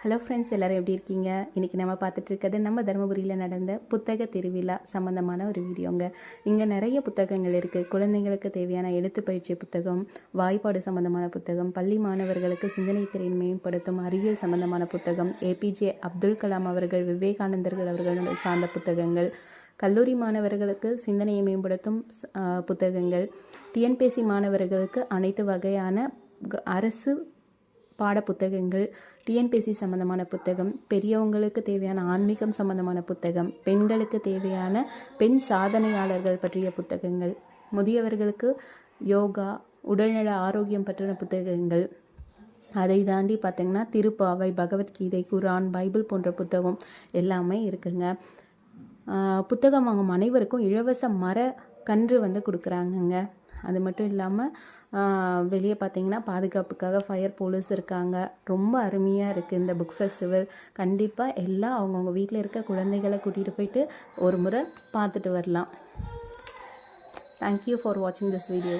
Hello friends எல்லோரும் எப்படி இருக்கீங்க? இன்றைக்கி நம்ம பார்த்துட்ருக்கிறது நம்ம தருமபுரியில் நடந்த புத்தக திருவிழா சம்மந்தமான ஒரு வீடியோங்க. இங்கே நிறைய புத்தகங்கள் இருக்குது குழந்தைங்களுக்கு தேவையான எழுத்து பயிற்சி புத்தகம் வாய்ப்பாடு சம்மந்தமான புத்தகம் பள்ளி மாணவர்களுக்கு சிந்தனை திறன் மேம்படுத்தும் அறிவியல் சம்மந்தமான புத்தகம் ஏபிஜே அப்துல் கலாம் அவர்கள் விவேகானந்தர்கள் அவர்கள் சார்ந்த புத்தகங்கள் கல்லூரி மாணவர்களுக்கு சிந்தனையை மேம்படுத்தும் புத்தகங்கள் டிஎன்பிஎஸ்சி மாணவர்களுக்கு அனைத்து வகையான அரசு பாட புத்தகங்கள் டிஎன்பிஎஸ்சி சம்மந்தமான புத்தகம் பெரியவங்களுக்கு தேவையான ஆன்மீகம் சம்மந்தமான புத்தகம் பெண்களுக்கு தேவையான பெண் சாதனையாளர்கள் பற்றிய புத்தகங்கள் முதியவர்களுக்கு யோகா உடல்நல ஆரோக்கியம் பற்றின புத்தகங்கள். அதை தாண்டி பார்த்திங்கன்னா திருப்பாவை பகவத்கீதை குரான் பைபிள் போன்ற புத்தகம் எல்லாமே இருக்குங்க. புத்தகம் வாங்கும் அனைவருக்கும் இலவச மர கன்று வந்து கொடுக்குறாங்கங்க. அது மட்டும் இல்லாமல் வெளியே பார்த்தீங்கன்னா பாதுகாப்புக்காக ஃபயர் போலீஸ் இருக்காங்க. ரொம்ப அருமையாக இருக்குது இந்த புக் ஃபெஸ்டிவல் கண்டிப்பாக எல்லாம் அவங்கவுங்க வீட்டில் இருக்க குழந்தைகளை கூட்டிகிட்டு போயிட்டு ஒரு முறை பார்த்துட்டு வரலாம். தேங்க்யூ ஃபார் வாட்சிங் திஸ் வீடியோ